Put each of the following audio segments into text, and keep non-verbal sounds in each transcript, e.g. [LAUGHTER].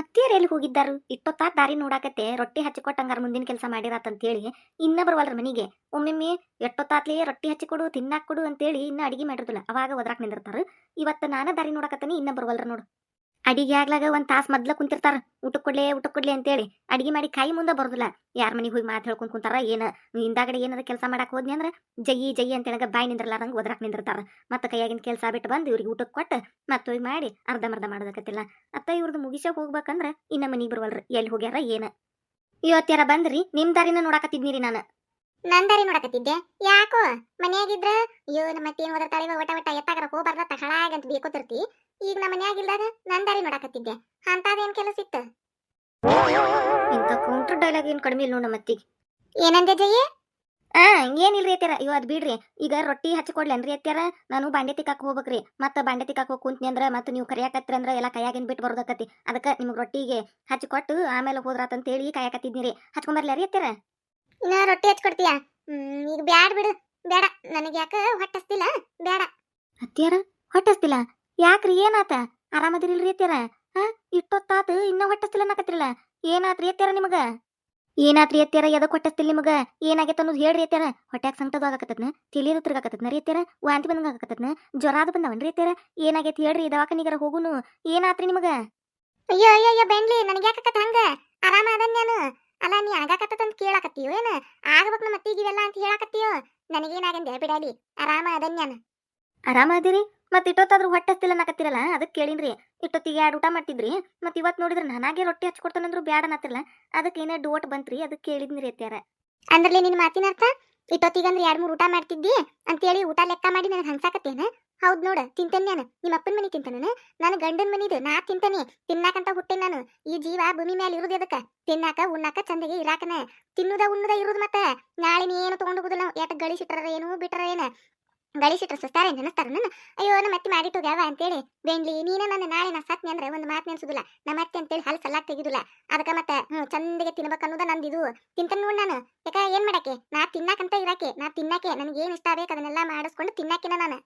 ಅತ್ತಿಯರು ಎಲ್ಲಿ ಹೋಗಿದ್ದಾರು? ಇಟ್ಟೊತ್ತಾ ದಾರಿ ನೋಡಾಕತ್ತೆ, ರೊಟ್ಟಿ ಹಚ್ಚಿಕೊಟ್ಟಂಗಾರ ಮುಂದಿನ ಕೆಲಸ ಮಾಡಿರಾತಂತೇಳಿ ಇನ್ನ ಬರವಲ್ರ ಮನಿಗೆ, ಒಮ್ಮೊಮ್ಮೆ ಎಟ್ಟೊತ್ತಾತ್ಲೇ ರೊಟ್ಟಿ ಹಚ್ಚಿಕೊಡು, ತಿನ್ನಾಕ್ ಕೊಡು ಅಂತೇಳಿ ಇನ್ನ ಅಡಿಗೆ ಮಾಡಿರೋದಿಲ್ಲ, ಅವಾಗ ಒದ್ರಾಕ್ ನಿಂದಿರ್ತಾರ. ಇವತ್ತು ನಾನ ದಾರಿ ನೋಡಾಕತ್ತೀನಿ ಇನ್ನ ಬರವಲ್ರ ನೋಡು. ಅಡಿಗೆ ಆಗ್ಲಾಗ ಒಂದ್ ತಾಸ್ ಮೊದ್ಲ ಕುಂತಿರ್ತಾರ. ಊಟಕ್ಕೆ ಕೊಡ್ಲೆ ಊಟಕ್ಕೆ ಕೊಡ್ಲಿ ಅಂತೇಳಿ ಅಡಿಗೆ ಮಾಡಿ ಕೈ ಮುಂದೆ ಬರೋದಿಲ್ಲ. ಯಾರ ಮನೆಗೆ ಹೋಗಿ ಮಾತು ಹೇಳ್ಕೊಂಡ್ ಕುಂತಾರ, ಏನ ಹಿಂದಾಗಡೆ ಏನಾರ ಕೆಲಸ ಮಾಡಕ್ ಹೋದ್ನಿ ಅಂದ್ರೆ ಜೈ ಅಂತ ಅಂತೇಳಗ ಬಾಯಿ ನಿಂದ್ರಲಾರಂಗ ಒದ್ರಾಕ್ ನಿಂದಿರ್ತಾರ. ಮತ್ತೆ ಕೈಯಾಗಿನ ಕೆಲಸ ಬಿಟ್ಟು ಬಂದು ಇವ್ರಿಗೆ ಊಟಕ್ಕೆ ಕೊಟ್ಟು ಮತ್ತೆ ಹೋಗಿ ಮಾಡಿ ಅರ್ಧಂಬರ್ಧ ಮಾಡೋದಕ್ಕತ್ತಿಲ್ಲ ಅತ್ತ ಇವ್ರದ್ದು ಮುಗಿಸ ಹೋಗ್ಬೇಕಂದ್ರ ಇನ್ನ ಮನೆಗೆ ಬರುವಲ್ರಿ. ಎಲ್ಲಿ ಹೋಗ್ಯಾರ, ಏನ? ಇವತ್ತ್ಯಾರ ಬಂದ್ರಿ, ನಿಮ್ ದಾರಿನ ನೋಡಾಕತ್ತಿದ್ನಿರಿ ನಾನು. ನನ್ ದಾರಿ ನೋಡಕತ್ತಿದ್ದೆ? ಯಾಕೋ? ಮನೆಯಾಗಿದ್ರ, ಅಯ್ಯೋ, ನಮ್ಮ ಅತ್ತೇನ್ ಓದರ್ತಾಳೆ ಇವ ಒಟ ಒಟ ಎತ್ತಾಗರ ಹೋಗ್ಬಾರ್ದ ತಗಳಾಗಂತ ಬೇಕೋತಿರ್ತಿ ಈಗ ನಮ್ಮ ಮನ್ಯಾಗಿಲ್ದಾಗ ನನ್ ದಾರಿ ನೋಡಾಕತ್ತಿದ್ದೆ ಅಂತದೇನ್ ಕೆಲಸ ಇತ್ತ? ಇಂಥ ಕೌಂಟರ್ ಡೈಲಾಗ್ ಏನ್ ಕಡಿಮೆ ಇಲ್ಲ ನಮ್ಮ ಅತ್ತಿಗೆ. ಏನಂದೆ ಜಯ್ಯ ಆ ಏನಿಲ್ರಿ ಅತ್ತಾರ ಇವ್ ಅದ್ ಬಿಡ್ರಿ. ಈಗ ರೊಟ್ಟಿ ಹಚ್ಕೊಡ್ಲೇನ್ರಿ ಅತ್ಯಾರ ನಾನು ಬಾಂಡೆ ತಿಕ್ಕಾಕ್ ಹೋಗ್ಬೇಕ್ರಿ. ಮತ್ತ ಬಾಂಡೆ ತಿಕ್ಕಾಕ್ ಹೋಗಿ ಕುಂತ್ನಿ ಅಂದ್ರ ಮತ್ತ ನೀವು ಕರಿಯಾಕತ್ರಿ ಅಂದ್ರ ಎಲ್ಲ ಕೈಯಾಗಿನ್ ಬಿಟ್ಟು ಬರೋದಕ್ಕತಿ ಅದಕ್ಕ ನಿಮ್ಗೆ ರೊಟ್ಟಿಗೆ ಹಚ್ಕೊಟ್ಟು ಆಮೇಲೆ ಹೋದ್ರಾತಂತ ಹೇಳಿ ಕಾಯಕತ್ತಿದ್ನಿರಿ ಹಚ್ಕೊಂಬರ್ಲಾರಿ ಅತ್ಯಾರ ಇನ್ನ ರೊಟ್ಟಿ ಹಚ್ಕೊಡ್ತೀಯಾ ಹ್ಮ್ ಈಗ ಬ್ಯಾಡ ಬಿಡು. ಬೇಡ ನನಗೆ ಯಾಕ ಹೊಟ್ಟಸ್ತಿಲ್ಲ. ಬೇಡ ಅತ್ಯಾರ ಹೊಟ್ಟಸ್ತಿಲ್ಲ? ಯಾಕ್ರಿ ಏನಾತ? ಆರಾಮದಿರಿಲ್ರಿ ಅತ್ಯಾರ ಹಾ? ಇಟ್ಟೊತ್ತಾತ ಇನ್ನ ಹೊಟ್ಟಸ್ತಿಲ್ಲ ಅನ್ನಕತ್ತಿರಲ್ಲ? ಏನಾತ್ರಿ ಅತ್ಯಾರ ನಿಮಗ? ಏನಾತ್ರಿ ಅತ್ಯಾರ ಎದಕ್ ಹೊಟ್ಟಸ್ತಿಲ್ಲ ನಿಮಗ? ಏನಾಗೈತೆ ಅನ್ನೋದು ಹೇಳ್ರಿ ಅತ್ಯಾರ ಹೊಟ್ಯಾಗ ಸಂತದ ಆಗಕತ್ತದ್ನ ತಿಳಿಯದ ತಿರ್ಗಾಕತ್ತದ್ನ ರೀ ಅತ್ಯಾರ ವಾಂತಿ ಬಂದಂಗ ಆಗಕತ್ತದ್ನ ಜ್ವರಾದ ಬಂದವನ್ರಿ ಅತ್ಯಾರ ಏನಾಗೈತಿ ಹೇಳ್ರಿ ದವಾಖಾನಿಗರ ಹೋಗುನು? ಏನಾತ್ರಿ ನಿಮಗ? ಅಯ್ಯೋ ಅಯ್ಯೋ ಅಯ್ಯೋ ಬೆಂಡ್ಲಿ ನನಗೆ ಯಾಕತ್ತ ಹಂಗ? ಆರಾಮ ಅದನ್ ನಾನು ಅಲ್ಲ ನೀ ಆಗಾಕತ್ತಂತ ಕೇಳಾಕತ್ತೀಯೋ ಏನ? ಆಗ್ಬೇಕು ನಮ್ಮ ಅತ್ತಿಗಿವೆಲ್ಲ ಅಂತ ಹೇಳಾಕತ್ತೀಯೋ? ನನಗೇನಾಗಂದೆ ಬಿಡಾಡಿ ಆರಾಮ ಅದನ್ ನಾನು ಆರಾಮ ಅದಿರಿ? ಮತ್ ಇಟ್ಟೊತ್ತಾದ್ರೂ ಹೊಟ್ಟೆಸ್ತಿಲ್ಲ ನಾಕತ್ತಿರಲ್ಲ ಅದಕ್ಕೆ ಕೇಳಿನ್ರಿ. ಇಟ್ಟೊತ್ತಿಗೆ ಎರಡು ಊಟ ಮಾಡ್ತಿದ್ರಿ. ಮತ್ತೆ ಇವತ್ತು ನೋಡಿದ್ರೆ ನಾನಾಗೆ ರೊಟ್ಟಿ ಹಚ್ಕೊಡ್ತಾನಂದ್ರು ಬ್ಯಾಡ ಅನ್ನತ್ತಿರಲ್ಲ ಅದಕ್ಕೆ ಏನೇ ಡೋಟ್ ಬಂತ್ರಿ? ಅದಕ್ಕೆ ಕೇಳಿದ್ನಿರಿ ಅತ್ಯಾರ ಅಂದ್ರಲ್ಲಿ ನಿನ್ನ ಮಾತಿನ ಅರ್ಥ? ಇಟ್ಟೊತ್ತಿಗಂದ್ರೆ ಎರಡ್ ಮೂರು ಊಟ ಮಾಡ್ತಿದ್ದಿ? ಅಂತೇಳಿ ಊಟ ಲೆಕ್ಕ ಮಾಡಿ ನನಗೆ ಹಂಸಾಕತ್ತೇನ ಹೌದ್ ನೋಡು ತಿಂತೇನೆ ನಾನು ನಿಮ್ಮ ಅಪ್ಪನ ಮನೆ ತಿಂತಾನೆ ನಾನು ಗಂಡನ ಮನಿದು ನಾ ತಿಂತಾನೆ. ತಿನ್ನಾಕಂತ ಹುಟ್ಟೆ ನಾನು. ಈ ಜೀವ ಭೂಮಿ ಮೇಲೆ ಇರುದು ಅದಕ್ಕೆ ತಿನ್ನಾಕ, ಉಣ್ಣಾಕ, ಚಂದಗೆ ಇರಾಕನ? ತಿನ್ನುದ ಉಣ್ಣುದ ಇರುದು ಮತ್ತೆ? ನಾಳೆ ನೀ ಏನು ತಗೊಂಡು ಹೋಗುದಿಲ್ಲ? ಎಟ್ ಗಳಿಸಿಟ್ರ ಏನು ಬಿಟ್ರ ಏನ ಗಳಿಸಿಟ್ರ ಸುಸ್ತಾರೆ ನೆನಸ್ತಾರ? ನನ್ನ ಅಯ್ಯೋ, ನಮ್ಮ ಅತ್ತೆ ಮಾಡಿಟ್ಟು ಹೋಗ್ಯಾವ ಅಂತೇಳಿ. ಬೆಂಡ್ಲಿ, ನೀನ ನನ್ನ ನಾಳೆ ನಾ ಸತ್ನಿ ಅಂದ್ರೆ ಒಂದು ಮಾತು ನೆನ್ಸುದಿಲ್ಲ. ನಮ್ಮ ಅತ್ತೆ ಅಂತೇಳಿ ಹಲ್ ಸಲಾಕ್ ತೆಗಿದಿಲ್ಲ. ಅದಕ್ಕೆ ಮತ್ತೆ, ಹ್ಮ್, ಚಂದಗೆ ತಿನ್ಬೇಕು ಅನ್ನೋದ ನಂದಿದು ತಿಂತ ನೋಡ್ ನಾನು. ಯಾಕ, ಏನ್ ಮಾಡಕ್ಕೆ ನಾ ತಿನ್ನಾಕಂತ ಇರಾಕೆ. ನಾ ತಿನ್ನಾಕೆ. ನನಗೆ ಏನ್ ಇಷ್ಟ ಬೇಕು ಅದನ್ನೆಲ್ಲ ಮಾಡಿಸ್ಕೊಂಡು ತಿನ್ನಾಕಿನ ನಾನು.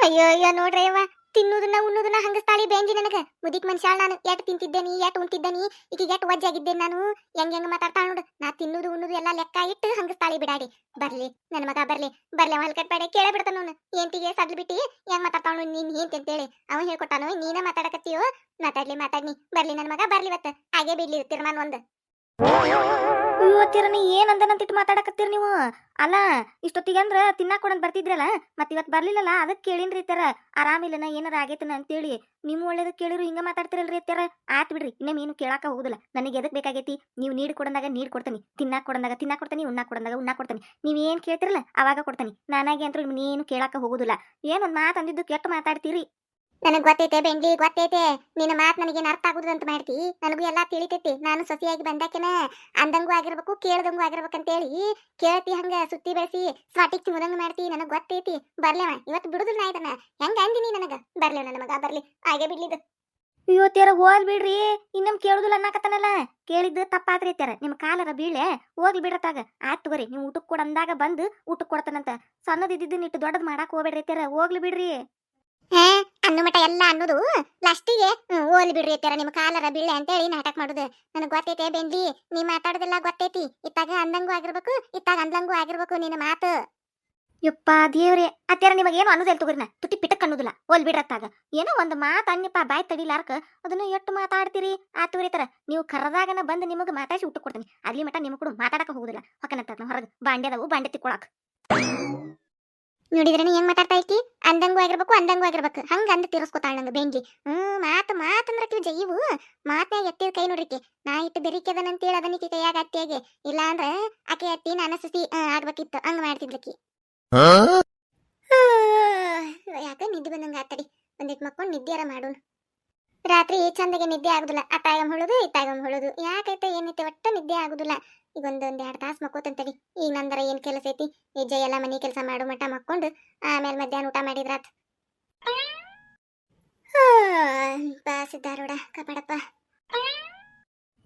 ಅಯ್ಯೋ ಅಯ್ಯೋ, ನೋಡ್ರಿ ಅವ್ವ. ತಿನ್ನುದನ್ನ, ಉಣ್ಣುದನ್ನ ಹಂಗಸ್ತಾಳಿ ಬೇಂಜಿ ನನಗ. ಮುದಿಕ್ ಮನುಷ್ಯಾಳ ನಾನು. ಎಟ್ ತಿಂತಿದ್ದೇನಿ, ಎಟ್ ಉಂತಿದ್ದೇನಿ ಈಗ ಎಟ್ ವಜ್ಜಾಗಿದ್ದೇನೆ ನಾನು? ಹೆಂಗ್ ಹೆಂಗ್ ಮಾತಾಡ್ತಾಳ ನೋಡು. ನಾ ತಿನ್ನುದು, ಉಣ್ಣುದು ಎಲ್ಲ ಲೆಕ್ಕ ಇಟ್ಟು ಹಂಗಸ್ತಾಳಿ ಬಿಡಾಡಿ. ಬರ್ಲಿ ನನ್ನ ಮಗ ಬರ್ಲಿ. ಬರ್ಲಿ ಅವ ಹಲ್ಕಟ್ಬೇಡ ಕೇಳ ಬಿಡ್ತಾನ ಅವನು. ಏಂತಿಗೆ ಸಡ್ಲ್ ಬಿಟ್ಟಿ ಹೆಂಗ್ ಮಾತಾಡ್ತಾಳ ನೀನ್ ಏಂತಿ ಅಂತೇಳಿ ಅವ ಹೇಳ್ಕೊಟ್ಟಾನು, ನೀನ ಮಾತಾಡಕತ್ತೀಯೋ? ಮಾತಾಡ್ಲಿ, ಮಾತಾಡ್ನಿ. ಬರ್ಲಿ ನನ್ನ ಮಗ ಬರ್ಲಿ ಇವತ್ತು. ಹಾಗೆ ಬಿಡ್ಲಿ, ತೀರ್ಮಾನ ಒಂದ್. ಇವತ್ತಿರ ನೀ ಏನ್ ಅಂದನಂತಿಟ್ಟು ಮಾತಾಡಕತ್ತೀರಿ ನೀವು? ಅಲ್ಲ, ಇಷ್ಟೊತ್ತಿಗೆ ಅಂದ್ರ ತಿನ್ನಾಕ ಕೊಡಂತ ಬರ್ತಿದ್ರಲ್ಲ? ಮತ್ ಇವತ್ ಬರ್ಲಿಲ್ಲಲ್ಲ ಅದಕ್ಕೆ ಕೇಳಿನ್ರಿ ತರ ಆರಾಮಿಲ್ಲನ ಏನಾರ ಆಗೈತನ ಅಂತೇಳಿ. ನೀವು ಒಳ್ಳೇದಕ್ ಕೇಳಿರು, ಹಿಂಗ ಮಾತಾಡ್ತಿರಲ್ರಿ ತರ ಆತ್ ಬಿಡ್ರಿ ಇನ್ನೇಮ್ ಏನು ಕೇಳಾಕ ಹೋಗುದಿಲ್ಲ. ನನಗೆ ಎದಕ್ ಬೇಕಾಗೈತಿ? ನೀವು ನೀಡ್ ಕೊಡಂದಾಗ ನೀಡ್ ಕೊಡ್ತೀನಿ. ತಿನ್ನಾಕ ಕೊಡಂದಾಗ ತಿನ್ನಾಕ ಕೊಡ್ತೀನಿ ಉಣ್ಣಾಕ್ ಕೊಡಂದಾಗ ಉಣ್ಣಾ ಕೊಡ್ತೀನಿ. ನೀವ್ ಏನ್ ಕೇಳ್ತಿರಲ್ಲ, ಅವಾಗ ಕೊಡ್ತೀನಿ. ನಾನಾಗೆ ಅಂತೂ ಏನು ಕೇಳಾಕ ಹೋಗುದಿಲ್ಲ. ಏನ್ ಒಂದ್ ಮಾತು ಅಂದಿದ್ದು ಕೆಟ್ಟ ಮಾತಾಡ್ತೀರಿ. ನನಗ್ ಗೊತ್ತೈತೆ ಬೆಂಡ್ಲಿ ಗೊತ್ತೈತೆ. ನಿನ್ನ ಮಾತ್ ನನಗೇನು ಅರ್ಥ ಆಗುದು ಅಂತ ಮಾಡ್ತಿ. ನನಗೂ ಎಲ್ಲಾ ತಿಳಿತೈತಿ. ನಾನು ಸೊಸೆಯಾಗಿ ಬಂದಾಕೆನ ಅಂದಂಗೂ ಆಗಿರ್ಬೇಕು, ಕೇಳ್ದಂಗೂ ಆಗಿರ್ಬೇಕಂತೇಳಿ ಕೇಳ್ತಿ ಹಂಗ ಸುತ್ತಿ ಬೆಳೆಸಿ ಸ್ವಾಟಿಕ್ ತಿಮ್ಮದಂಗ ಮಾಡ್ತಿ, ನನಗೆ ಗೊತ್ತೈತಿ. ಬರ್ಲೇವ ಇವತ್ತು ಬಿಡುದಿಲ್ಲ ನಾ ಇದನ್ನ. ಹೆಂಗ ಅಂದಿನಿ ನನಗ? ಬರ್ಲೇವ ನನ್ನ ಮಗ, ಬರ್ಲಿ. ಹಾಗೆ ಬಿಡ್ಲಿದ್ದು ಇವತ್ತರ ಓದ್ ಬಿಡ್ರಿ. ಇನ್ನಮ್ ಕೇಳುದಿಲ್ಲ ಅನ್ನಕತ್ತನಲ್ಲ. ಕೇಳಿದ್ದು ತಪ್ಪಾದ್ರಿ ಅತ್ಯಾರ ನಿಮ್ ಕಾಲರ ಬೀಳೆ ಹೋಗ್ಲಿ ಬಿಡ್ರತಾಗ ಆಯ್ತು ತಗೋರಿ, ನೀವು ಊಟಕ್ಕೆ ಕೊಡಂದಾಗ ಬಂದು ಊಟಕ್ಕೆ ಕೊಡ್ತಾನಂತ. ಸಣ್ಣದಿದ್ದು ಇಟ್ಟು ದೊಡ್ಡದು ಮಾಡಾಕ್ ಹೋಗ್ಬೇಡ್ರಿ ಅತ್ಯಾರ ಹೋಗ್ಲಿ ಬಿಡ್ರಿ. ಹೇ, ಅನ್ನು ಮಟ ಎಲ್ಲ ಅನ್ನೋದು. ಲಾಸ್ಟಿಗೆ ಓಲಿ ಬಿಡ್ರಿ ಅತ್ಯಾರ ನಿಮ್ಮ ಕಾಲರ ಬೀಳೆ ಅಂತೇಳಿ ನಾಟಕ ಮಾಡುದು. ನನಗೆ ಗೊತ್ತೈತೆ ಬೆಂದಿ ನೀ ಮಾತಾಡೋದೆಲ್ಲ ಗೊತ್ತೈತಿ. ಇತ್ತಾಗ ಅಂದಂಗೂ ಆಗಿರ್ಬೇಕು, ಇತ್ತಾಗ ಅಂದಂಗೂ ಆಗಿರ್ಬೇಕು ನಿನ್ನ ಮಾತು. ಯಪ್ಪ ದೇವ್ರೆ ಅತ್ಯಾರ ನಿಮಗೆ ಏನು ಅನ್ನೋದಿಲ್ಲ ತಗೋರಿನ. ತುಟಿ ಪಿಟಕ್ ಅನ್ನೋದಿಲ್ಲ. ಓಲ್ ಬಿಡ್ರತ್ತಾಗ ಏನೋ ಒಂದು ಮಾತು ಅನ್ನಪ್ಪ, ಬಾಯ್ ತಡಿಲಾರ್ಕ ಅದನ್ನ ಎಷ್ಟು ಮಾತಾಡ್ತೀರಿ? ಆ ಆತುರಿತರ ನೀವು ಕರೆದಾಗನ ಬಂದು ನಿಮಗೆ ಮಾತಾಡಿ ಊಟ ಕೊಡ್ತೀನಿ. ಅಲ್ಲಿ ಮಟ ನಿಮಗೆ ಕೂಡ ಮಾತಾಡಕ ಹೋಗುದಿಲ್ಲ. ಹೊಕ್ಕನತ್ತ ಹೊರಗೆ. ಬಾಂಡ್ಯದವು ಬಾಂಡೆ ತಿಕ್ಕೊಳಕ್. ನೋಡಿದ್ರೆ ಏನ್ ಹೆಂಗ್ ಮಾತಾಡ್ತಾ ಐತಿ ಅಂದಂಗೂ ಆಗಿರ್ಬೇಕು ಅಂದಂಗೂ ಆಗಿರ್ಬೇಕು. ಹಂಗ ಅಂದ ತಿರ್ಸ್ಕೊತಾಳ ನಂಗ ಬೆಂಗಿ ಹ್ಮ್ ಮಾತು ಮಾತಂದ್ರಕಿವ್ ಜೈವು ಮಾತನ್ಯಾಗ ಎತ್ತಿದ ಕೈ ನೋಡ್ರಿಕೆ ನಾ ಇಟ್ಟು ಬೆರಿಕೆದನಂತೇಳಿ ಅದನಿಕೆ ಕೈಯಾಗ ಅತ್ತಿಯಾಗೆ ಇಲ್ಲ ಅಂದ್ರ ಆಕೆ ಅತ್ತಿ ನಾನು ಸಸಿ ಆಗ್ಬೇಕಿತ್ತು. ಹಂಗ ಮಾಡ್ತಿದ್ಲಕ್ಕಿ ಯಾಕ ನಿದ್ದೆ ಬಂದಂಗ ಆತಡಿ. ಒಂದಿಟ್ ಮಕ್ಕೊಂಡ್ ನಿದ್ದೆಯಾರ ಮಾಡೋಣ ರಾತ್ರಿ ಚಂದಗೆ ನಿದ್ದೆ ಆಗುದಿಲ್ಲ. ಅತ್ತಾಗಮ್ ಹೊಳೋದು ಇತ್ತಾಗಮ್ ಹೊಳೋದು. ಯಾಕೈತೆ ಏನೈತೆ ಒಟ್ಟ ನಿದ್ದೆ ಆಗುದಿಲ್ಲ. ಈಗ ಒಂದ್ ಎರಡು ತಾಸು ಮಕ್ಕೋತಂತಡಿ ಈಗ ನಂದರ ಏನು ಕೆಲಸ ಐತಿ? ನಿಜ ಎಲ್ಲ ಮನೆ ಕೆಲಸ ಮಾಡು ಮಟ್ಟ ಮಕ್ಕೊಂಡು ಆಮೇಲೆ ಮಧ್ಯಾಹ್ನ ಊಟ ಮಾಡಿದ್ರಾತ್. ಬಾಸಿದ್ದಾರೋಡ ಕಪಡಪ್ಪ.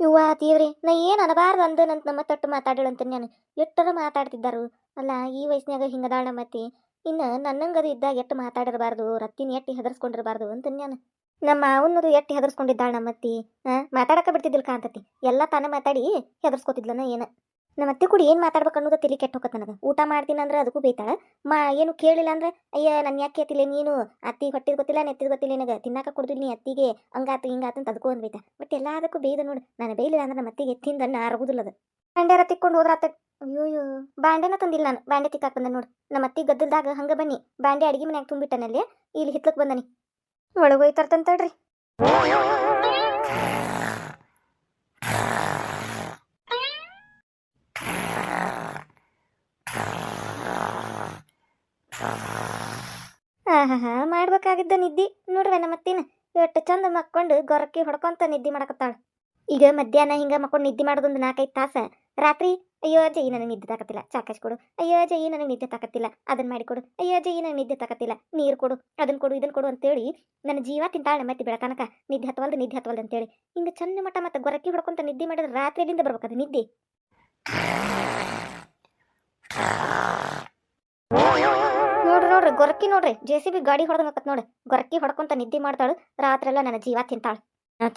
ಇವ್ವ ತೀವ್ರಿ ನಾ ಏನ್ ಅನಬಾರ್ದು ಅಂದನಂತ ನಮ್ಮ ತಟ್ಟು ಅಂತ ನಾನು. ಎಷ್ಟರ ಮಾತಾಡ್ತಿದ್ದಾರು? ಅಲ್ಲ, ಈ ವಯಸ್ಸಿನಾಗ ಹಿಂಗದಾಳ ಮತ್ತಿ. ಇನ್ನ ನನ್ನಂಗದು ಇದ್ದಾಗ ಎಷ್ಟು ಮಾತಾಡಿರಬಾರ್ದು ರತ್ತಿನ ಎಟ್ಟಿ ಹೆದರ್ಸ್ಕೊಂಡಿರಬಾರ್ದು ಅಂತ ನಾನು. ನಮ್ಮ ಮಾವನದು ಎಟ್ಟು ಹೆದರ್ಸ್ಕೊಂಡಿದ್ದಾಳ ನಮ್ಮತ್ತಿ ಹಾಂ ಮಾತಾಡಕ ಬಿಡ್ತಿದ್ದಿಲ್ಲ ಕಾಂತತಿ ಎಲ್ಲ ತಾನೇ ಮಾತಾಡಿ ಹೆದರ್ಸ್ಕೊತಿದ್ಲನ ಏನ? ನಮ್ಮ ಅತ್ತಿ ಕೂಡ ಏನು ಮಾತಾಡ್ಬೇಕು ಅನ್ನೋದು ತಲೆ ಕೆಟ್ಟ ಹೋಗತ್ತೆ ನನಗೆ. ಊಟ ಮಾಡ್ತೀನಿ ಅಂದ್ರೆ ಅದಕ್ಕೂ ಬೈತಾಳ ಮಾ, ಏನು ಕೇಳಿಲ್ಲ ಅಂದ್ರೆ, ಅಯ್ಯ ನನ್ನ ಯಾಕೆ ಎತ್ತಿಲ್ಲ ನೀನು? ಅತ್ತಿ ಹೊಟ್ಟಿದ್ ಗೊತ್ತಿಲ್ಲ, ನೆತ್ತಿದ್ ಗೊತ್ತಿಲ್ಲ ನಿನಗೆ. ತಿನ್ನಾಕ ಕೊಡ್ದಿಲ್ಲ ನೀ ಅತ್ತಿಗೆ ಹಂಗಾತು, ಹಿಂಗಾತು ಅಂತ ಅದಕ್ಕೂ ಒಂದು ಬಟ್ ಎಲ್ಲದಕ್ಕೂ ಬೇಯ್ದ ನೋಡು, ನಾನು ಬೇಯಿಲ್ಲ ಅಂದ್ರೆ ನಮ್ಮ ಅತ್ತಿಗೆ ತಿಂದ ಆರಗುದಿಲ್ಲ ಅದು ಬಾಂಡ್ಯಾರ ತಿಕ್ಕೊಂಡು ಹೋದ್ರ ಅತ್ತ ಅಯ್ಯೋಯ್ಯೋ. ಬಾಂಡೆನ ತಂದಿಲ್ಲ ನಾನು. ಬಾಂಡೆ ತಿಕ್ಕಾಕ್ ಬಂದ ನೋಡು. ನಮ್ಮ ಅತ್ತಿ ಗದ್ದಲ್ದಾಗ ಹಂಗ ಬನ್ನಿ. ಬಾಂಡೆ ಅಡಿಗೆ ಮನ್ಯಾಗ ತುಂಬಿಟ್ಟನಲ್ಲಿ, ಇಲ್ಲಿ ಹಿತ್ಲಕ್ ಬಂದನಿ. ಒಳಗೋಯ್ ತರ್ತಂತಡ್ರಿ ಆಹಾ ಮಾಡ್ಬೇಕಾಗಿದ್ದ ನಿದ್ದಿ. ನೋಡ್ರಿ ನಮ್ಮ ಅತ್ತಿನ ಎಷ್ಟು ಚಂದ ಮಕ್ಕೊಂಡು ಗೊರಕಿ ಹೊಡ್ಕೊಂತ ನಿದ್ದೆ ಮಾಡಕತ್ತಾಳ. ಈಗ ಮಧ್ಯಾಹ್ನ ಹಿಂಗ ಮಕ್ಕೊಂಡು ನಿದ್ದೆ ಮಾಡೋದೊಂದು ನಾಲ್ಕೈದು ತಾಸ. ರಾತ್ರಿ, ಅಯ್ಯೋ ಜಯಿ ನನಗೆ ನಿದ್ದೆ ತಾಕತ್ತಿಲ್ಲ. ಚಾಕಾಶ್ ಕೊಡು. ಅಯ್ಯೋ ಜಯಿ ನನಗೆ ನಿದ್ದೆ ತಕತ್ತಿಲ್ಲ. ಅದನ್ನ ಮಾಡಿ ಕೊಡು. ಅಯ್ಯೋ ಜಯಿ ನನಗೆ ನಿದ್ದೆ ತಕತ್ತಿಲ್ಲ. ನೀರು ಕೊಡು. ಅದನ್ನ ಕೊಡು ಇದನ್ನ ಕೊಡು ಅಂತೇಳಿ ನನ್ನ ಜೀವ ತಿಂತಾಳೆ ಮತ್ತೆ ಬೆಳಕನಕ. ನಿದ್ದೆ ಹತ್ತವಲ್ದು ನಿದ್ದೆ ಹತ್ತವಲ್ದು ಅಂತೇಳಿ. ಹಿಂಗೆ ಚಂದ ಮಟ್ಟ ಮತ್ತೆ ಗೊರಕಿ ಹೊಡ್ಕೊಂತ ನಿದ್ದೆ ಮಾಡಿದ್ರೆ ರಾತ್ರಿಯಿಂದ ಬರ್ಬೇಕದು ನಿದ್ದೆ. ನೋಡ್ರಿ ನೋಡ್ರಿ, ಗೊರಕಿ ನೋಡ್ರಿ. ಜೆ ಸಿ ಬಿ ಗಾಡಿ ಹೊಡೆದಂಗತ್ ನೋಡ್ರಿ ಗೊರಕಿ ಹೊಡ್ಕೊಂತ ನಿದ್ದೆ ಮಾಡ್ತಾಳು. ರಾತ್ರಿ ಎಲ್ಲ ನನ್ನ ಜೀವ ತಿಂತಾಳು.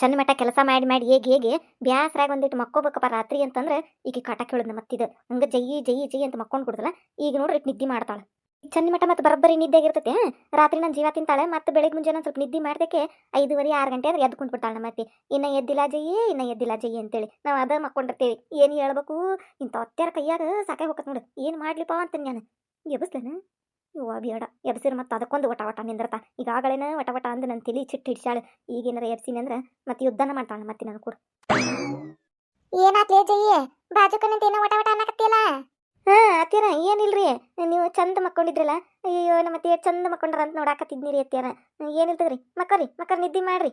ಚಂದ ಮಟ್ಟ ಕೆಲಸ ಮಾಡಿ ಮಾಡಿ ಹೇಗೆ ಹೇಗೆ ಬ್ಯಾಸರಾಗಿ ಒಂದಿಟ್ಟು ಮಕ್ಕೋಬೇಕಪ್ಪ ರಾತ್ರಿ ಅಂತಂದ್ರೆ ಈಗ ಕಾಟ ಕೇಳಿದ್ನ ಮತ್ತಿದ. ಹಂಗ ಜೈ ಜೈ ಜೈ ಅಂತ ಮಕ್ಕೊಂಡು ಕೊಡ್ದಲ್ಲ, ಈಗ ನೋಡ್ರಿ ನಿದ್ದೆ ಮಾಡ್ತಾಳೆ. ಚಂದ ಮಟ್ಟ ಮತ್ತೆ ಬರೋಬ್ಬರಿ ನಿದ್ದೆ ಆಗಿರ್ತೈತೆ ರಾತ್ರಿ ನಾನು ಜೀವ ತಿಂತಾಳೆ, ಮತ್ತೆ ಬೆಳಗ್ಗೆ ಮುಂಜಾನೆ ಸ್ವಲ್ಪ ನಿದ್ದೆ ಮಾಡ್ದಕ್ಕೆ ಐದುವರೆ ಆರು ಗಂಟೆ ಅಂದ್ರೆ ಎದ್ದು ಕುಂತ್ಬಿಡ್ತಾಳೆ ನಮ್ಮ ಮತ್ತೆ ಇನ್ನ ಎದ್ದಿಲ್ಲ ಜಯ್ಯೇ ಇನ್ನ ಎದ್ದಿಲ್ಲ ಜೈ ಅಂತೇಳಿ ನಾವು ಅದ ಮಕ್ಕೊಂಡಿರ್ತೇವೆ. ಏನು ಹೇಳ್ಬೇಕು? ಇಂಥ ಒತ್ತಾರ ಕೈಯಾಗ ಸಾಕಾಗಿ ಹೋಗತ್ ನೋಡು. ಏನು ಮಾಡ್ಲಿಪ್ಪ ಅಂತ ನಾನು. ಎಬ್ಸ್ಲೇನ ಇವ್ವ ಬೇಡ. ಎಬ್ಸಿರ್ ಮತ್ತೆ ಅದಕ್ಕೊಂದು ವಟ ವಟ ನಿಂದಿರ್ತ ಈಗಾಗಲೇನ ವಟ ವಟ ಅಂದು ನನ್ನ ತಲೆ ಚಿಟ್ಟು ಹಿಡ್ಸಾಳು ಈಗೇನಾರ ಎಬ್ಸಿನಿ ಅಂದ್ರೆ ಮತ್ತೆ ಯುದ್ಧನ ಮಾಡ್ತಾಳೆ ಮತ್ತೆ ನಾನು ಕೂಡ. ಏನಾತ್ಲೇ ಜಯ್ಯ? ಬಾಜುಕನಂತ ಏನೋ ವಟ ವಟ ಅನ್ನಕತ್ತಿಲ್ಲ ಹಾ ಅತ್ಯಾರ ಏನಿಲ್ರಿ? ನೀವು ಚಂದ ಮಕ್ಕೊಂಡಿದ್ರಲ್ಲ? ಅಯ್ಯೋ ನಮ್ಮ ಅತ್ತೆ ಚಂದ ಮಕ್ಕೊಂಡ್ರ ಅಂತ ನೋಡಾಕತ್ತಿದ್ನಿರಿ ಅತ್ಯಾರ ಏನಿಲ್ತದ್ರಿ ಮಕ್ಕರಿ ಮಕ್ಕರ್ ನಿದ್ದೆ ಮಾಡ್ರಿ.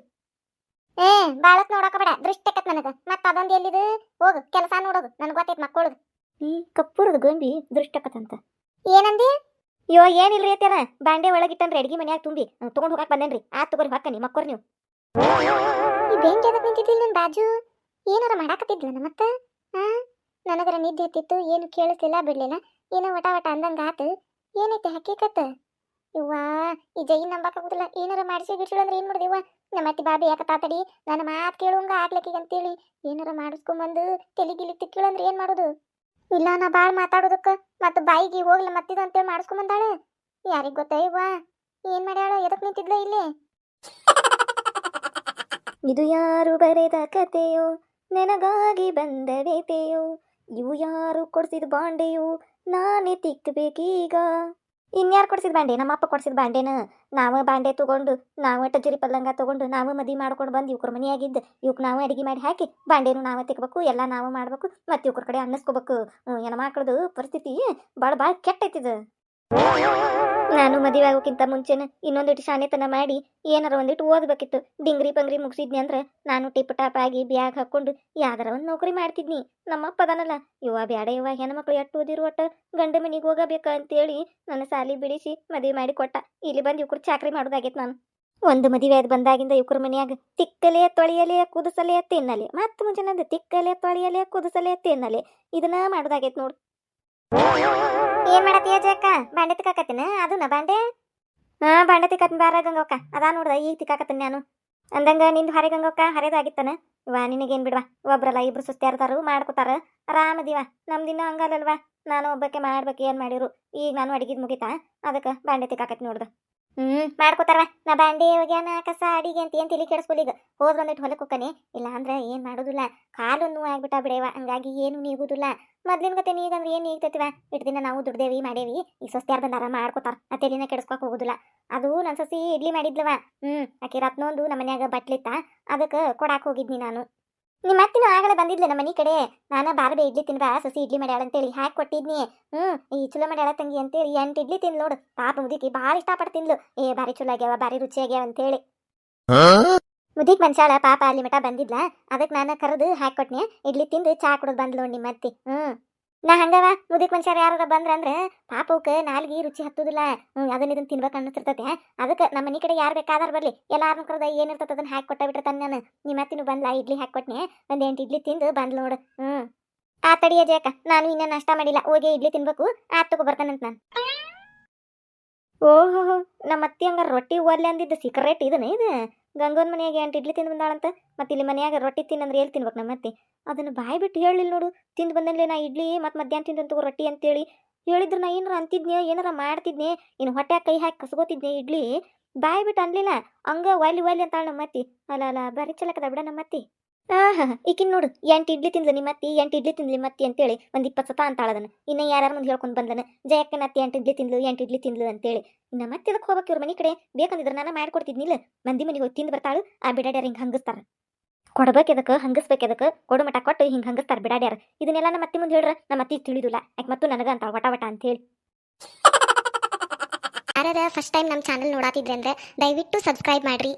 ಏ ಬಾಳತ್ ನೋಡಾಕ ಬೇಡ. ದೃಷ್ಟಿ ಆಕತ್ ನನಗ. ಮತ್ತ ಅದೊಂದು ಎಲ್ಲಿದು? ಹೋಗು ಕೆಲಸ ನೋಡೋದು ನನಗೆ ಗೊತ್ತೈತೆ ಮಕ್ಕಳದು. ಈ ಕಪ್ಪುರದ ಗೊಂಬಿ ದೃಷ್ಟಕತ್ತಂತ ಏನಂದಿ? ಅಯ್ಯೋ ಏನಿಲ್ರಿ ಅತ್ಯಾರ? ಬಾಂಡೆ ಒಳಗಿಟ್ಟನ್ರಿ ಅಡಿಗೆ ಮನ್ಯಾಗ ತುಂಬಿ. ತಗೊಂಡ್ ಹೋಗಕ್ ಬಂದೇನ್ರಿ. ಆ, ತಗೋರಿ ಹಾಕನಿ ಮಕ್ಕೋರ್ ನೀವು. ಇದೇನ್ ನಿಂತಿದ್ದಿಲ್ಲ ಬಾಜು? ಏನಾರ ಮಾಡಾಕತ್ತಿದ್ಲ ಮತ್ತ? ನನಗರ ನಿದ್ದೆ ಎತ್ತಿತ್ತು, ಏನು ಕೇಳಿಸ್ಲಿಲ್ಲ, ಬಿಡ್ಲಿಲ್ಲ. ಏನೋ ವಟ ವಟ ಅಂದಂಗ ಆತು. ಏನೈತೆ ಹಕ್ಕಿಕತ್ತ ಇವ್ವಾ ಈ ಜೈ ನಂಬಾಕಾಗುದಿಲ್ಲ ಏನಾರ ಮಾಡಿಸಿ ಗಿಡ್ಸಿಳು ಅಂದ್ರೆ ಏನ್ ಮಾಡಿದಿವ ನಮ್ಮ ಅತ್ತಿ ಬಾಬಿ ಯಾಕ ತಾತಡಿ? ನನ್ನ ಮಾತು ಕೇಳುವಂಗ ಆಗ್ಲಕ್ಕಿಗಂತೇಳಿ. ಏನಾರ ಮಾಡಿಸ್ಕೊಂಬಂದು ತಲೆಗಿಲಿ ತಿಕ್ಕಿಳು ಅಂದ್ರೆ ಏನ್ ಮಾಡೋದು? ಇಲ್ಲ, ನಾ ಬಾಳ್ ಮಾತಾಡೋದಕ್ಕ ಮತ್ತ ಬಾಯಿಗೆ ಹೋಗ್ಲ, ಮತ್ತಿದು ಅಂತೇಳಿ ಮಾಡಿಸ್ಕೊಂಬಂದಾಳೆ. ಯಾರಿಗ್ ಗೊತ್ತ ಇವ್ವ? ಏನ್ ಮಾಡ್ಯಾಳ, ಎದಕ್ ನಿಂತಿದ್ಲ ಇಲ್ಲಿ? [LAUGHS] ಇದು ಯಾರು ಬರೆದ ಕತೆಯೋ, ನನಗಾಗಿ ಬಂದ ವೇತೆಯೋ ಇವು ಯಾರು ಕೊಡ್ಸಿದ ಬಾಂಡೆಯೋ, ನಾನೇ ತಿಕ್ಕಬೇಕೀಗ ಇನ್ಯಾರು ಕೊಡ್ಸಿದ ಬಾಂಡೆ? ನಮ್ಮ ಅಪ್ಪ ಕೊಡ್ಸಿದ ಬಾಂಡೆನ. ನಾವು ಬಾಂಡೆ ತಗೊಂಡು, ನಾವು ಟಜರಿ ಪಲ್ಲಂಗ ತೊಗೊಂಡು, ನಾವು ಮದಿ ಮಾಡ್ಕೊಂಡು ಬಂದು ಇವ್ರ ಮನೆಯಾಗಿದ್ದು. ಇವಕ್ಕೆ ನಾವು ಅಡಿಗೆ ಮಾಡಿ ಹಾಕಿ, ಬಾಂಡೆನು ನಾವು ತೆಗಬೇಕು ಎಲ್ಲ ನಾವು ಮಾಡ್ಬೇಕು, ಮತ್ತೆ ಇವ್ರ ಕಡೆ ಅನ್ನಿಸ್ಕೋಬೇಕು. ಹೆಣ್ಮಕ್ಳದು ಪರಿಸ್ಥಿತಿ ಭಾಳ ಭಾಳ ಕೆಟ್ಟೈತಿದು ನಾನು ಮದುವೆ ಆಗೋಕ್ಕಿಂತ ಮುಂಚೆನೆ ಇನ್ನೊಂದಿಟ್ಟು ಶಾನೆತನ ಮಾಡಿ ಏನಾರ ಒಂದಿಟ್ಟು ಓದ್ಬೇಕಿತ್ತು. ಡಿಂಗ್ರಿ ಪಂಗ್ರಿ ಮುಗಿಸಿದ್ನಿ ಅಂದ್ರೆ ನಾನು ಟಿಪ್ ಟಾಪ್ ಆಗಿ ಬ್ಯಾಗ್ ಹಾಕೊಂಡು ಯಾವ್ದಾರ ಒಂದು ನೌಕರಿ ಮಾಡ್ತಿದ್ನಿ. ನಮ್ಮಪ್ಪದನಲ್ಲ ಅದನಲ್ಲ ಇವ ಬ್ಯಾಡ ಇವ ಹೆಣ್ಮಕ್ಳು ಎಟ್ಟು ಓದಿರು ಒಟ್ಟ ಗಂಡ ಮನೆಗೆ ಹೋಗಬೇಕ ಅಂತೇಳಿ ನನ್ನ ಸಾಲಿ ಬಿಡಿಸಿ ಮದುವೆ ಮಾಡಿ ಕೊಟ್ಟ. ಇಲ್ಲಿ ಬಂದು ಇವ್ರು ಚಾಕ್ರಿ ಮಾಡೋದಾಗೈತೆ ನಾನು. ಒಂದು ಮದುವೆ ಆದ್ ಬಂದಾಗಿಂದ ಇವ್ರ ಮನೆಯಾಗ ತಿಕ್ಕಲೆಯ ತೊಳೆಯಲೆ ಕುದಿಸಲೆ ತಿನ್ನಲೆ. ಮತ್ತೆ ಮುಂಚೆನಂದು ತಿಕ್ಕಲೆ ತೊಳೆಯಲೆ ಕುದಿಸಲೆ ತಿನ್ನಲೆ. ಇದನ್ನ ಮಾಡೋದಾಗೈತೆ ನೋಡು. ಏನ್ ಮಾಡತ್ತೀಯ ಜಕ್ಕ ಬಾಂಡೆ ತಿಕ್ಕಾಕತ್ತಿನ? ಅದನ್ನ ಬಾಂಡೆ? ಹಾ, ಬಾಂಡೆ ತಿಕ್ಕತ್ತಿನ ಬಾರ ಗಂಗೋಕ ಅದಾ ನೋಡ್ದ ಈಗ ತಿಕ್ಕಾಕತ್ತೀನಿ ನಾನು. ಅಂದಂಗ ನಿಂದು ಹರೆ ಗಂಗವ್ಕ, ಹರಿದಾಗಿತ್ತನ? ಇವ, ನಿನಗೇನ್ ಬಿಡ್ವಾ? ಒಬ್ರಲ್ಲ ಇಬ್ರು ಸುಸ್ತ್ಯಾರ್ದಾರು ಮಾಡ್ಕೋತಾರ. ಆರಾಮದಿವ ನಮ್ದಿನ್ನ ಹಂಗಲ್ಲಲ್ವಾ? ನಾನು ಒಬ್ಬಕ್ಕೆ ಮಾಡ್ಬೇಕು ಏನ್ ಮಾಡಿರು? ಈಗ ನಾನು ಅಡಿಗಿದ್ ಮುಗಿತಾ? ಅದಕ್ಕ ಬಾಂಡೆ ತಿಕ್ಕಾಕತ್ತಿ ನೋಡ್ದ. ಹ್ಮ್, ಮಾಡ್ಕೋತಾರ. ನಾ ಬಾಂಡೆ ಹೋಗ್ಯಾನ ಕಸ, ಅಡಿಗೆ ಅಂತ ಏನ್ ತಿಳಿ ಈಗ. ಹೋದ್ ಬಂದಿಟ್ಟು ಹೊಲಕ್ಕೆ ಹೋಗ್ತಾನೆ ಇಲ್ಲ ಅಂದ್ರೆ ಏನ್ ಮಾಡೋದಿಲ್ಲ. ಕಾಲು ನೋವು ಆಗ್ಬಿಟ್ಟ ಬಿಡೇವ. ಹಂಗಾಗಿ ಏನು ನೀಗುದಿಲ್ಲ. ಮೊದ್ಲಿನ ಕತೆ ನೀಗಂದ್ರೆ ಏನು ನೀಗ್ತೈತಿವ? ಇಟ್ಟು ದಿನ ನಾವು ದುಡ್ದೇವಿ, ಮಾಡೇವಿ. ಈಗ ಸ್ವಸ್ತ್ಯಾರ ಬಂದಾರ, ಮಾಡ್ಕೋತಾರ. ಆ ತಲೆನ ಕೆಡಿಸ್ಕೊಕ್ ಹೋಗುದಿಲ್ಲ. ಅದು ನನ್ನ ಸಸಿ ಇಡ್ಲಿ ಮಾಡಿದ್ಲವ. ಹ್ಮ್, ಆಕಿ ರತ್ನೊಂದು ನಮ್ಮ ಮನ್ಯಾಗ ಬಟ್ಲಿತ್ತ. ಅದಕ್ಕೆ ಕೊಡಾಕ್ ಹೋಗಿದ್ನಿ ನಾನು. ನಿಮ್ಮ ಅತ್ತಿನ ಆಗಲೇ ಬಂದಿದ್ಲ ನಮ್ಮ ಮನಿ ಕಡೆ. ನಾನು ಬಾರ್ಬೆ ಇಡ್ಲಿ ತಿನ್ಬಾ ಸಸಿ ಇಡ್ಲಿ ಮಾಡ್ಯಾಳ ಅಂತೇಳಿ ಹಾಕಿ ಕೊಟ್ಟಿದ್ನಿ. ಹ್ಮ್ ಈ ಚಲೋ ಮಾಡ್ಯಾಳ ತಂಗಿ ಅಂತೇಳಿ ಎಂಟು ಇಡ್ಲಿ ತಿನ್ ನೋಡು. ಪಾಪ ಮುದಿಕಿ ಭಾಳ ಇಷ್ಟಪಟ್ಟು ತಿನ್ಲು ಏ ಬಾರಿ ಚಲೋ ಆಗ್ಯಾವ ಬಾರಿ ರುಚಿ ಆಗ್ಯಾವ ಅಂತೇಳಿ. ಮುದಿಕ್ ಮನ್ಸಾಳ ಪಾಪ ಅಲ್ಲಿ ಮಟ ಬಂದಿದ್ಲ. ಅದಕ್ಕೆ ನಾನು ಕರೆದು ಹಾಕೊಟ್ನಿ ಇಡ್ಲಿ ತಿಂದು ಚಾ ಕುಡಿದು ಬಂದ್ಲು ನೋಡಿ ನಿಮ್ಮ ಅತ್ತಿ. ಹ್ಮ್. ನಾ ಹಂಗವ, ಮುದಿಕ್ ಮನುಷ್ಯರು ಯಾರ ಬಂದ್ರಂದ್ರೆ ಪಾಪ ಅವಕ್ಕೆ ನಾಲ್ಗಿ ರುಚಿ ಹತ್ತುದಿಲ್ಲ. ಅದನ್ನ ಇದನ್ನ ತಿನ್ಬೇಕು ಅನ್ನಿಸ್ತಿರ್ತೈತೆ. ಅದಕ್ಕೆ ನಮ್ಮ ಮನೆ ಕಡೆ ಯಾರು ಬೇಕಾದಾರ ಬರಲಿ. ಎಲ್ಲಾರನ್ನ ಕರೆದ ಏನಿರ್ತದ ಅದನ್ನ ಹಾಕಿ ಕೊಟ್ಟ ಬಿಟ್ಟಿರ್ತಾನೆ ನಾನು. ನಿಮ್ಮ ಮತ್ತಿನ ಬಂದ್ಲ, ಇಡ್ಲಿ ಹಾಕೊಟ್ನೆ ಒಂದ್ ಎಂಟು ಇಡ್ಲಿ ತಿಂದು ಬಂದ್ಲು ನೋಡು. ಹ್ಮ್. ಆ ತಡಿಯ ಜಯಕ ನಾನು ಇನ್ನ ನಷ್ಟ ಮಾಡಿಲ್ಲ. ಹೋಗಿ ಇಡ್ಲಿ ತಿನ್ಬೇಕು. ಆ, ತಗೋ ಬರ್ತಾನಂತ ನಾನು. ಓಹೋ, ನಮ್ಮ ಅತ್ತಿ ಹಂಗ ರೊಟ್ಟಿ ಒಲ್ಲೆ ಅಂದಿದ್ದ ಸೀಕ್ರೆಟ್ ಇದನ್ನ ಇದು? ಗಂಗನ ಮನೆಯಾಗ ಎಂಟು ಇಡ್ಲಿ ತಿಂದು ಬಂದಾಳಂತ, ಮತ್ತೆ ಇಲ್ಲಿ ಮನೆಯಾಗ ರೊಟ್ಟಿ ತಿನ್ನಂದ್ರೆ ಎಲ್ಲಿ ತಿನ್ಬೇಕು ನಮ್ಮ ಮತ್ತೆ ಅದನ್ನು ಬಾಯಿ ಬಿಟ್ಟು ಹೇಳಿಲ್ಲ ನೋಡು, ತಿಂದು ಬಂದಲ್ಲಿ ನಾ ಇಡ್ಲಿ, ಮತ್ತು ಮಧ್ಯಾಹ್ನ ತಿಂದು ತಗೋ ರೊಟ್ಟಿ ಅಂತೇಳಿ. ಹೇಳಿದ್ರೆ ನಾ ಏನಾರ ಅಂತಿದ್ನೇ ಏನಾರ ಮಾಡ್ತಿದ್ನೆ ಇನ್ನು ಹೊಟ್ಟೆ ಕೈ ಹಾಕಿ ಕಸ್ಕೋತಿದ್ನೆ ಇಡ್ಲಿ? ಬಾಯಿ ಬಿಟ್ಟು ಅನ್ಲಿಲ್ಲ, ಹಂಗ ವಾಲಿ ವಾಲಿ ಅಂತಾಳ ನಮ್ಮ ಅತ್ತಿ. ಅಲ್ಲ ಅಲ್ಲ ಬರೀ ಚಲಕದ ಬಿಡ ನಮ್ಮ ಅತ್ತಿ. ಈಕಿನ್ ನೋಡು ಎಂಟು ಇಡ್ಲಿ ತಿಂದ್ಲು ನಿಮ್ಮ ಅತ್ತಿ ಎಂಟು ಇಡ್ಲಿ ತಿಂದ್ಲಿ ಮತ್ತಿ ಅಂತೇಳಿ ಒಂದು ಇಪ್ಪತ್ತು ಸತ ಅಂತಾಳ ಅದನ್ನ ಇನ್ನ ಯಾರು ಮುಂದೆ ಹೇಳ್ಕೊಂಡು ಬಂದನ? ಜಯಕ್ಕನ ಅತ್ತಿ ಎಂಟು ಇಡ್ಲಿ ತಿಂದ್ಲು ಎಂಟು ಇಡ್ಲಿ ತಿಂದ್ಲು ಅಂತೇಳಿ. ನಮ್ಮ ಮತ್ತೆ ಅದಕ್ಕೆ ಹೋಗಕ್ಕೆ ಇವ್ರ ಮನೆ ಕಡೆ? ಬೇಕಂದಿದ್ರೆ ನಾನು ಮಾಡ್ಕೊಡ್ತಿದ್ನಿಲ್ಲ ಮಂದಿ ಮನೆಗೆ ಹೋಗಿ ತಿಂದು ಬರ್ತಾಳು, ಆ ಬಿಡಾಡ್ಯಾರ ಹಿಂಗೆ ಹಂಗಿಸ್ತಾರ. ಕೊಡ್ಬೇಕು ಅದಕ್ಕೆ ಹಂಗಿಸ್ಬೇಕು ಅದಕ್ಕೆ ಕೊಡು ಮಟ ಕೊಟ್ಟು ಹಿಂಗೆ ಹಂಗಿಸ್ತಾರ ಬಿಡಾಡ್ಯಾರ. ಇದನ್ನೆಲ್ಲ ನಮ್ಮ ಅತ್ತಿ ಮುಂದೆ ಹೇಳ್ರ? ನಮ್ಮ ಅತ್ತಿ ತಿಳಿದಿಲ್ಲ. ಯಾಕೆ ಮತ್ತು ನನಗೆ ಅಂತ ವಟ ವಟ ಅಂತೇಳಿ. ಯಾರಾರ ಫಸ್ಟ್ ಟೈಮ್ ನಮ್ಮ ಚಾನಲ್ ನೋಡಾತಿದ್ರೆ ಅಂದ್ರೆ ದಯವಿಟ್ಟು ಸಬ್ಸ್ಕ್ರೈಬ್ ಮಾಡ್ರಿ.